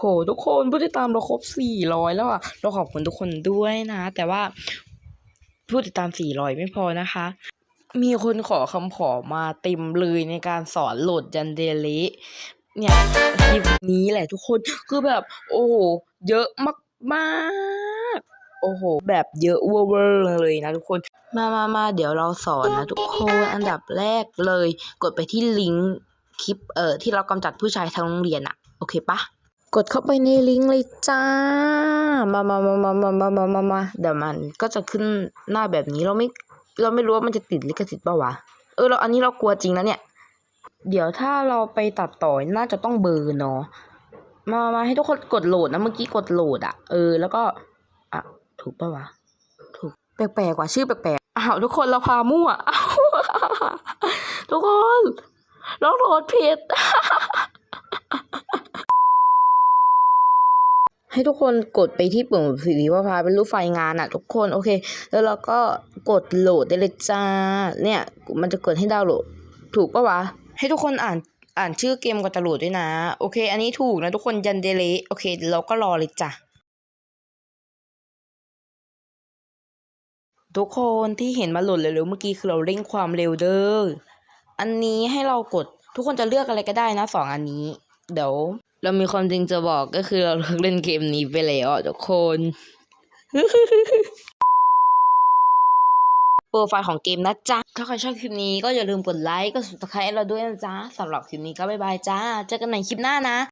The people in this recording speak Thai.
โหทุกคนผู้ติดตามเราครบสี่ร้อยแล้วอะ เราขอบคุณทุกคนด้วยนะ แต่ว่าผู้ติดตามสี่ร้อยไม่พอนะคะ มีคนขอคำขอมาเต็มเลยในการสอนโหลดยันเดลิเนี่ยคลิปนี้แหละทุกคนคือแบบ โอ้โห เยอะมากๆโอ้โห แบบเยอะเวอร์เลยนะทุกคน มามามาเดี๋ยวเราสอนนะทุกคนอันดับแรกเลย กดไปที่ลิงก์คลิปเอ่อที่เรากำจัดผู้ชายทั้งโรงเรียนอะโอเคปะ กดเข้าไปในลิงก์เลยจ้า มามามามามามามามามาเดี๋ยวมันก็จะขึ้นหน้าแบบนี้เราไม่ เราไม่รู้ว่ามันจะติดลิขสิทธิ์ป่าวะ เออเราอันนี้เรากลัวจริงนะเนี่ย เดี๋ยวถ้าเราไปตัดต่อน่าจะต้องเบอร์เนาะ มามาให้ทุกคนกดโหลดนะเมื่อกี้กดโหลดอะเออแล้วก็ อะ ถูกปะวะ ถูก แปลกๆว่ะชื่อแปลกๆ อ้าวทุกคนเราพามั่วอ้าวทุกคนเราโหลดผิด ให้ทุกคนกดไปที่ปุ่มสีว่าพาเป็นรูปไฟงานอะทุกคนโอเค แล้วเราก็กดโหลดได้เลยจ้าเนี่ยมันจะกดให้ดาวน์โหลด ถูกปะวะ ให้ทุกคนอ่านอ่านชื่อเกมก่อนจะโหลดด้วยนะ โอเค อันนี้ถูกนะทุกคนยันเดเลโอเค เราก็รอเลยจ้ะทุกคนที่เห็นมาโหลดเร็วๆเมื่อกี้คือเราเร่งความเร็วเด้ออันนี้ให้เรากดทุกคนจะเลือกอะไรก็ได้นะสองอันนี้ เดี๋ยว เรามีความจริงจะบอกก็คือเราเลิกเล่นเกมนี้ไปแล้วอะทุกคน โปรไฟล์ของเกมนะจ๊ะ ถ้าใครชอบคลิปนี้ก็อย่าลืมกดไลค์ กด subscribe เราด้วยนะจ๊ะสำหรับคลิปนี้ก็บ๊ายบายจ้า เจอกันใหม่คลิปหน้านะ